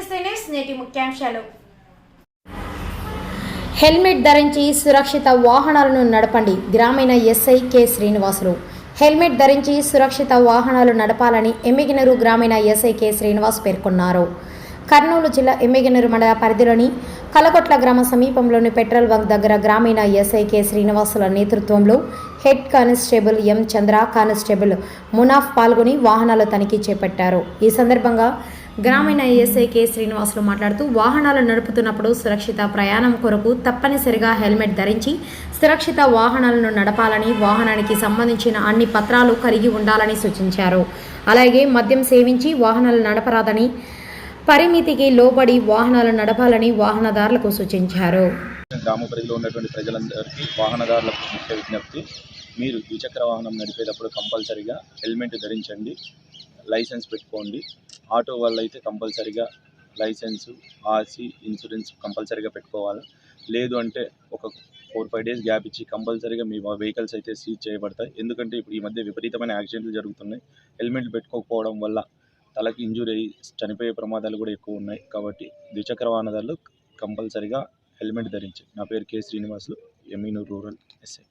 నేటి ముఖ్యాంశాలు. హెల్మెట్ ధరించి సురక్షిత వాహనాలను నడపండి గ్రామీణ ఎస్ఐ కె. శ్రీనివాసులు. హెల్మెట్ ధరించి సురక్షిత వాహనాలు నడపాలని ఎమ్మిగినరు గ్రామీణ ఎస్ఐ కె. శ్రీనివాస్ పేర్కొన్నారు. కర్నూలు జిల్లా ఎమ్మెగినరు మండల పరిధిలోని కలకొట్ల గ్రామ సమీపంలోని పెట్రోల్ బంక్ దగ్గర గ్రామీణ ఎస్ఐ కె. శ్రీనివాసుల నేతృత్వంలో head constable M. Chandra constable Munaf పాల్గొని వాహనాల తనిఖీ చేపట్టారు. ఈ సందర్భంగా గ్రామీణ ఎస్ఐ కె శ్రీనివాసులు మాట్లాడుతూ వాహనాలు నడుపుతున్నప్పుడు సురక్షిత ప్రయాణం కొరకు తప్పనిసరిగా హెల్మెట్ ధరించి సురక్షిత వాహనాలను నడపాలని వాహనానికి సంబంధించిన అన్ని పత్రాలు కలిగి ఉండాలని సూచించారు. అలాగే మద్యం సేవించి వాహనాలు నడపరాదని పరిమితికి లోబడి వాహనాలు నడపాలని వాహనదారులకు సూచించారు. గ్రామ పరిధిలో ఉన్నటువంటి ప్రజలందరికీ వాహనదారులకు ముఖ్య విజ్ఞప్తి మీరు ద్విచక్ర వాహనం నడిపేటప్పుడు కంపల్సరిగా హెల్మెట్ ధరించండి. లైసెన్స్ పెట్టుకోండి. ఆటో వాళ్ళు అయితే కంపల్సరిగా లైసెన్సు ఆర్సీ ఇన్సూరెన్స్ కంపల్సరిగా పెట్టుకోవాలి. లేదు అంటే ఒక ఫోర్ ఫైవ్ డేస్ గ్యాప్ ఇచ్చి కంపల్సరీగా మీ వెహికల్స్ అయితే సీజ్ చేయబడతాయి. ఎందుకంటే ఇప్పుడు ఈ మధ్య విపరీతమైన యాక్సిడెంట్లు జరుగుతున్నాయి. హెల్మెట్ పెట్టుకోకపోవడం వల్ల తలకి ఇంజూరీ అయ్యి చనిపోయే ప్రమాదాలు కూడా ఎక్కువ ఉన్నాయి. కాబట్టి ద్విచక్ర వాహనదారులు కంపల్సరిగా హెల్మెట్ ధరించి నా పేరు కె శ్రీనివాసులు ఎమీనూర్ రూరల్ ఎస్ఐ.